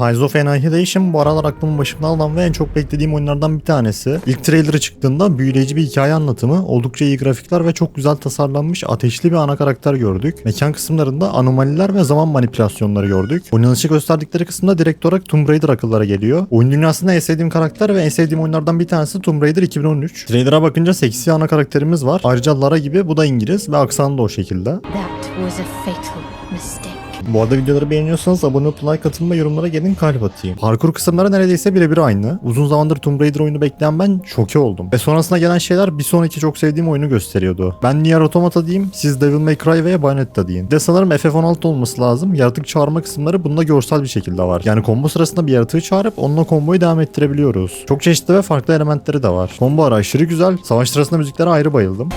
Tides of Annihilation bu aralar aklımın başımda alan ve en çok beklediğim oyunlardan bir tanesi. İlk trailerı çıktığında büyüleyici bir hikaye anlatımı, oldukça iyi grafikler ve çok güzel tasarlanmış ateşli bir ana karakter gördük. Mekan kısımlarında anomaliler ve zaman manipülasyonları gördük. Oynanışı gösterdikleri kısımda direkt olarak Tomb Raider akıllara geliyor. Oyun dünyasında en sevdiğim karakter ve en sevdiğim oyunlardan bir tanesi Tomb Raider 2013. Trailer'a bakınca seksi ana karakterimiz var. Ayrıca Lara gibi bu da İngiliz ve aksanı da o şekilde. That was a fatal mistake. Bu arada videoları beğeniyorsanız abone olup like atın ve yorumlara gelin kalp atayım. Parkur kısımları neredeyse birebir aynı. Uzun zamandır Tomb Raider oyunu bekleyen ben şoke oldum. Ve sonrasında gelen şeyler bir sonraki çok sevdiğim oyunu gösteriyordu. Ben Nier Automata diyeyim, siz Devil May Cry veya Bayonetta deyin. De sanırım FF16 olması lazım. Yaratık çağırma kısımları bunda görsel bir şekilde var. Yani combo sırasında bir yaratığı çağırıp onunla komboyu devam ettirebiliyoruz. Çok çeşitli ve farklı elementleri de var. Combo ara aşırı güzel. Savaş sırasında müziklere ayrı bayıldım.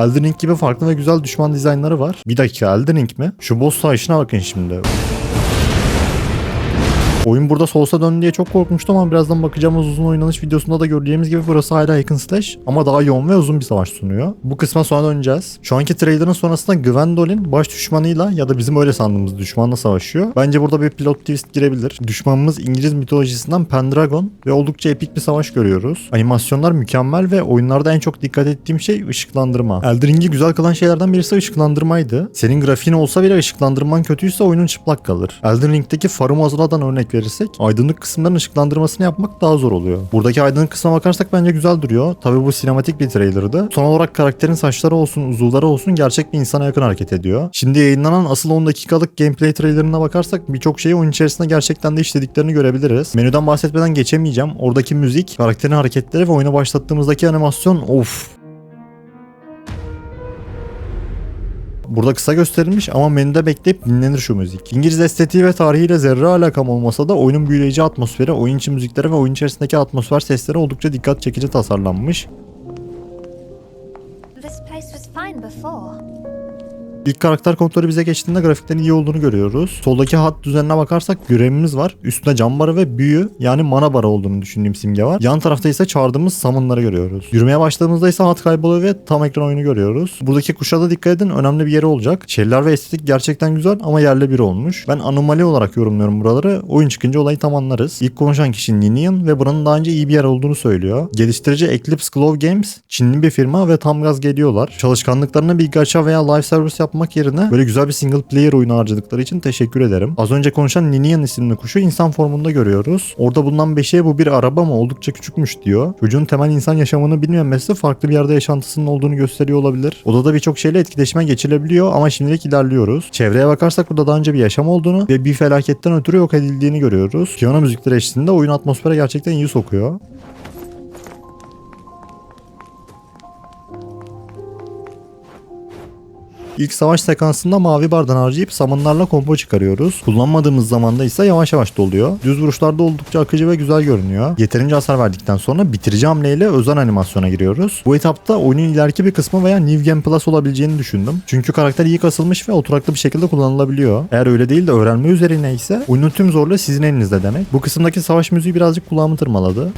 Elden Ring gibi farklı ve güzel düşman dizaynları var. Bir dakika Elden Ring mi? Şu boss savaşına bakın şimdi. Oyun burada Souls'a döndü diye çok korkmuştum ama birazdan bakacağımız uzun oynanış videosunda da göreceğimiz gibi burası hala and slash ama daha yoğun ve uzun bir savaş sunuyor. Bu kısma sonra döneceğiz. Şu anki trailer'ın sonrasında Gwendolyn baş düşmanıyla ya da bizim öyle sandığımız düşmanla savaşıyor. Bence burada bir plot twist girebilir. Düşmanımız İngiliz mitolojisinden Pendragon ve oldukça epik bir savaş görüyoruz. Animasyonlar mükemmel ve oyunlarda en çok dikkat ettiğim şey ışıklandırma. Elden Ring'i güzel kılan şeylerden birisi ışıklandırmaydı. Senin grafiğin olsa bile ışıklandırman kötüyse oyunun çıplak kalır. Elden Ring'deki Farum Azula'dan örnek verirsek aydınlık kısımların ışıklandırmasını yapmak daha zor oluyor. Buradaki aydınlık kısma bakarsak bence güzel duruyor. Tabi bu sinematik bir trailerdı. Son olarak karakterin saçları olsun uzuvları olsun gerçek bir insana yakın hareket ediyor. Şimdi yayınlanan asıl 10 dakikalık gameplay trailerına bakarsak birçok şeyi oyun içerisinde gerçekten de işlediklerini görebiliriz. Menüden bahsetmeden geçemeyeceğim. Oradaki müzik, karakterin hareketleri ve oyunu başlattığımızdaki animasyon of Burada kısa gösterilmiş ama menüde bekleyip dinlenir şu müzik. İngiliz estetiği ve tarihiyle zerre alakam olmasa da oyunun büyüleyici atmosferi, oyun içi müzikleri ve oyun içerisindeki atmosfer sesleri oldukça dikkat çekici tasarlanmış. This place was fine before. İlk karakter kontrolü bize geçtiğinde grafiklerin iyi olduğunu görüyoruz. Soldaki hat düzenine bakarsak görevimiz var. Üstünde cam barı ve büyü yani mana barı olduğunu düşündüğüm simge var. Yan tarafta ise çağırdığımız summonları görüyoruz. Yürümeye başladığımızda ise hat kayboluyor ve tam ekran oyunu görüyoruz. Buradaki kuşa da dikkat edin önemli bir yeri olacak. Şeyler ve estetik gerçekten güzel ama yerli bir olmuş. Ben anomali olarak yorumluyorum buraları. Oyun çıkınca olayı tam anlarız. İlk konuşan kişi Ninian ve buranın daha önce iyi bir yer olduğunu söylüyor. Geliştirici Eclipse Glove Games Çinli bir firma ve tam gaz geliyorlar. Çalışkanlıklarına bir gacha veya live service yapmak yerine böyle güzel bir single player oyunu harcadıkları için teşekkür ederim. Az önce konuşan Ninian isimli kuşu insan formunda görüyoruz. Orada bulunan beşiğe bu bir araba mı oldukça küçükmüş diyor. Çocuğun temel insan yaşamını bilmemesi farklı bir yerde yaşantısının olduğunu gösteriyor olabilir. Odada birçok şeyle etkileşime geçilebiliyor ama şimdilik ilerliyoruz. Çevreye bakarsak burada daha önce bir yaşam olduğunu ve bir felaketten ötürü yok edildiğini görüyoruz. Piyano müzikleri eşliğinde oyun atmosfere gerçekten iyi sokuyor. İlk savaş sekansında mavi bardan harcayıp samanlarla kombo çıkarıyoruz. Kullanmadığımız zamanda ise yavaş yavaş doluyor. Düz vuruşlarda oldukça akıcı ve güzel görünüyor. Yeterince hasar verdikten sonra bitirici hamleyle özel animasyona giriyoruz. Bu etapta oyunun ileriki bir kısmı veya New Game Plus olabileceğini düşündüm. Çünkü karakter iyi kasılmış ve oturaklı bir şekilde kullanılabiliyor. Eğer öyle değil de öğrenme üzerine ise oyunun tüm zorluğu sizin elinizde demek. Bu kısımdaki savaş müziği birazcık kulağımı tırmaladı.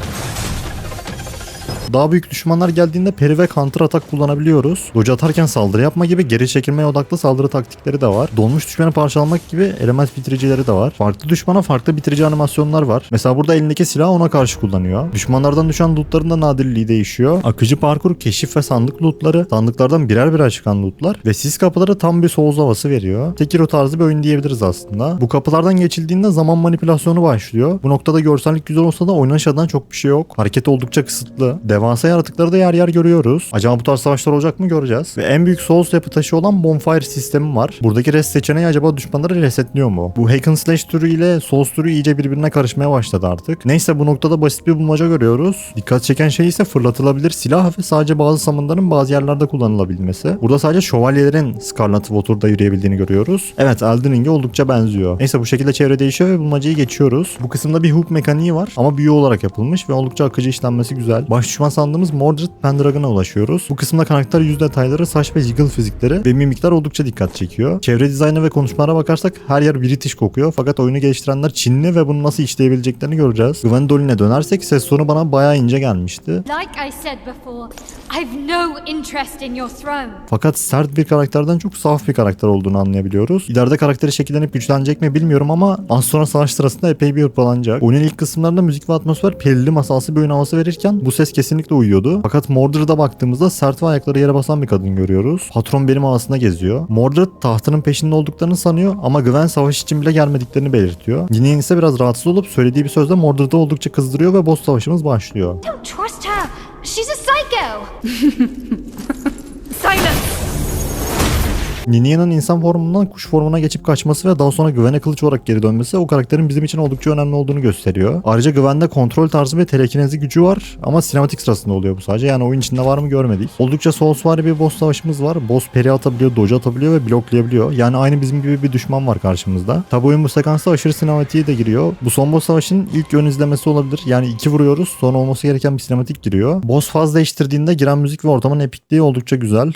Daha büyük düşmanlar geldiğinde peri ve counter atak kullanabiliyoruz. Dodge atarken saldırı yapma gibi geri çekilmeye odaklı saldırı taktikleri de var. Donmuş düşmanı parçalamak gibi element bitiricileri de var. Farklı düşmana farklı bitirici animasyonlar var. Mesela burada elindeki silahı ona karşı kullanıyor. Düşmanlardan düşen lootların da nadirliği değişiyor. Akıcı parkur, keşif ve sandık lootları, sandıklardan birer birer çıkan lootlar ve sis kapıları tam bir Souls havası veriyor. Sekiro tarzı bir oyun diyebiliriz aslında. Bu kapılardan geçildiğinde zaman manipülasyonu başlıyor. Bu noktada görsellik güzel olsa da oynanış adına çok bir şey yok. Hareket oldukça kısıtlı. Devasa yaratıkları da yer yer görüyoruz. Acaba bu tarz savaşlar olacak mı göreceğiz. Ve en büyük Souls yapı taşı olan Bonfire sistemi var. Buradaki rest seçeneği acaba düşmanları resetliyor mu? Bu hack and slash türü ile Souls türü iyice birbirine karışmaya başladı artık. Neyse bu noktada basit bir bulmaca görüyoruz. Dikkat çeken şey ise fırlatılabilir silah ve sadece bazı summonların bazı yerlerde kullanılabilmesi. Burada sadece şövalyelerin Scarlet Water'da yürüyebildiğini görüyoruz. Evet Elden Ring'e oldukça benziyor. Neyse bu şekilde çevre değişiyor ve bulmacayı geçiyoruz. Bu kısımda bir hook mekaniği var ama büyü olarak yapılmış ve oldukça akıcı işlenmesi güzel. Baş düşman sandığımız Mordred Pendragon'a ulaşıyoruz. Bu kısımda karakter yüz detayları, saç ve jiggle fizikleri ve mimikler oldukça dikkat çekiyor. Çevre dizaynı ve konuşmalara bakarsak her yer British kokuyor fakat oyunu geliştirenler Çinli ve bunu nasıl işleyebileceklerini göreceğiz. Gwendolin'e dönersek ses tonu bana bayağı ince gelmişti. Like I said before, I've no interest in your throne. Fakat sert bir karakterden çok saf bir karakter olduğunu anlayabiliyoruz. İleride karakteri şekillenip güçlenecek mi bilmiyorum ama az sonra savaş sırasında epey bir hırpalanacak. Oyunun ilk kısımlarında müzik ve atmosfer perili masalsı bir oyun havası verirken bu ses kesinlikle uyuyordu. Fakat Mordred'a baktığımızda sert ve ayakları yere basan bir kadın görüyoruz. Patron benim havasında geziyor. Mordred tahtının peşinde olduklarını sanıyor ama Gwen savaş için bile gelmediklerini belirtiyor. Ninian ise biraz rahatsız olup söylediği bir sözle Mordred'ı oldukça kızdırıyor ve boss savaşımız başlıyor. Don't trust her. She's a psycho. Silence. Ninia'nın insan formundan kuş formuna geçip kaçması ve daha sonra Gwen'e kılıç olarak geri dönmesi o karakterin bizim için oldukça önemli olduğunu gösteriyor. Ayrıca Gwen'de kontrol tarzı ve telekinezi gücü var ama sinematik sırasında oluyor bu sadece. Yani oyun içinde var mı görmedik. Oldukça Soulsvari bir boss savaşımız var. Boss peri atabiliyor, doge atabiliyor ve bloklayabiliyor. Yani aynı bizim gibi bir düşman var karşımızda. Tabi oyun bu sekansta aşırı sinematiğe de giriyor. Bu son boss savaşın ilk ön izlemesi olabilir. Yani iki vuruyoruz sonra olması gereken bir sinematik giriyor. Boss faz değiştirdiğinde giren müzik ve ortamın epikliği oldukça güzel.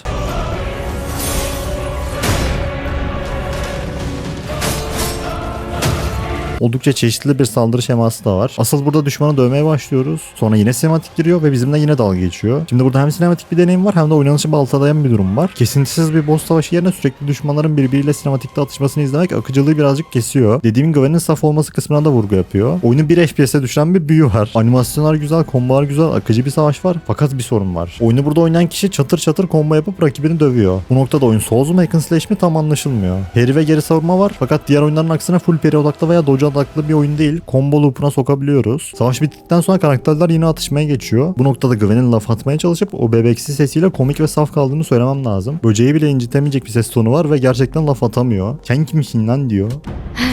Oldukça çeşitli bir saldırı şeması da var. Asıl burada düşmanı dövmeye başlıyoruz. Sonra yine sinematik giriyor ve bizimle yine dalga geçiyor. Şimdi burada hem sinematik bir deneyim var hem de oynanışı baltalayan bir durum var. Kesintisiz bir boss savaşı yerine sürekli düşmanların birbiriyle sinematikte atışmasını izlemek akıcılığı birazcık kesiyor. Dediğim Gwen'in saf olması kısmına da vurgu yapıyor. Oyunu 1 FPS'e düşüren bir büyü var. Animasyonlar güzel, kombolar güzel, akıcı bir savaş var. Fakat bir sorun var. Oyunu burada oynayan kişi çatır çatır combo yapıp rakibini dövüyor. Bu noktada oyun Souls mu Hack Slash mi tam anlaşılmıyor. Peri ve geri savurma var fakat diğer oyunların aksine full peri odaklı veya doge odaklı bir oyun değil. Combo loop'una sokabiliyoruz. Savaş bittikten sonra karakterler yine atışmaya geçiyor. Bu noktada Gwen'in laf atmaya çalışıp o bebeksi sesiyle komik ve saf kaldığını söylemem lazım. Böceği bile incitemeyecek bir ses tonu var ve gerçekten laf atamıyor. Sen kimsin lan diyor.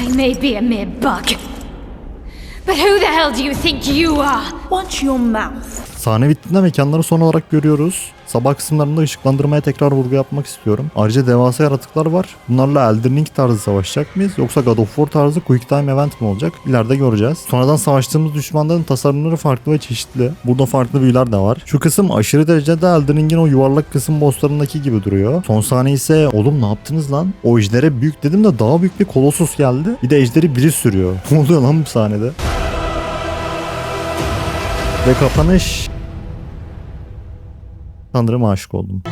I may be a mere bug. But who the hell do you think you are? Watch your mouth. Sahne bittiğinde mekanları son olarak görüyoruz. Sabah kısımlarında ışıklandırmaya tekrar vurgu yapmak istiyorum. Ayrıca devasa yaratıklar var. Bunlarla Elden Ring tarzı savaşacak mıyız? Yoksa God of War tarzı Quick Time Event mi olacak? İleride göreceğiz. Sonradan savaştığımız düşmanların tasarımları farklı ve çeşitli. Burada farklı büyüler de var. Şu kısım aşırı derecede Elden Ring'in o yuvarlak kısım bosslarındaki gibi duruyor. Son sahne ise oğlum ne yaptınız lan? O ejdere büyük dedim de daha büyük bir kolosus geldi. Bir de ejderi biri sürüyor. Ne oluyor lan bu sahnede? Ve kapanış Sanırım aşık oldum.